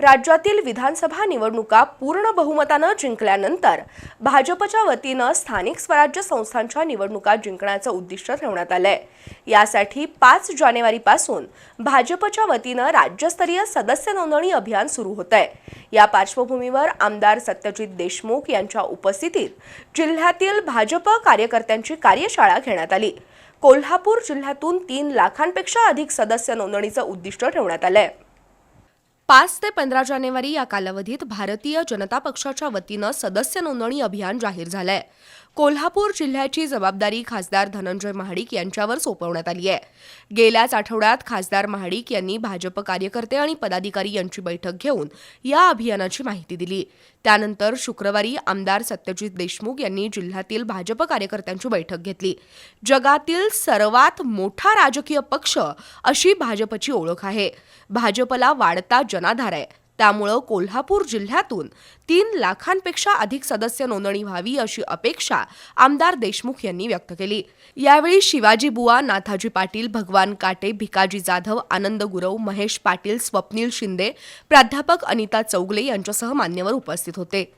राज्यातील विधानसभा निवडणुका पूर्ण बहुमतानं जिंकल्यानंतर भाजपच्या वतीनं स्थानिक स्वराज्य संस्थांच्या निवडणुका जिंकण्याचं उद्दिष्ट ठेवण्यात आलंय. यासाठी पाच जानेवारीपासून भाजपच्या वतीनं राज्यस्तरीय सदस्य नोंदणी अभियान सुरू होत आहे या पार्श्वभूमीवर आमदार सत्यजित देशमुख यांच्या उपस्थितीत जिल्ह्यातील भाजप कार्यकर्त्यांची कार्यशाळा घेण्यात आली. कोल्हापूर जिल्ह्यातून तीन लाखांपेक्षा अधिक सदस्य नोंदणीचं उद्दिष्ट ठेवण्यात आलंय. पाच ते पंधरा जानेवारी या कालावधीत भारतीय जनता पक्षाच्या वतीनं सदस्य नोंदणी अभियान जाहीर झालंय. कोल्हापूर जिल्ह्याची जबाबदारी खासदार धनंजय महाडिक यांच्यावर सोपवण्यात आली आहे. गेल्याच आठवड्यात खासदार महाडिक यांनी भाजप कार्यकर्ते आणि पदाधिकारी यांची बैठक घेऊन या अभियानाची माहिती दिली. त्यानंतर शुक्रवारी आमदार सत्यजित देशमुख यांनी जिल्ह्यातील भाजप कार्यकर्त्यांची बैठक घेतली. जगातील सर्वात मोठा राजकीय पक्ष अशी भाजपची ओळख आहे. भाजपला वाढता जनाधार आहे. त्यामुळं कोल्हापूर जिल्ह्यातून तीन लाखांपेक्षा अधिक सदस्य नोंदणी व्हावी अशी अपेक्षा आमदार देशमुख यांनी व्यक्त केली. यावेळी शिवाजी बुवा नाथाजी पाटील भगवान काटे भिकाजी जाधव आनंद गुरव महेश पाटील स्वप्नील शिंदे प्राध्यापक अनिता चौगले यांच्यासह मान्यवर उपस्थित होते.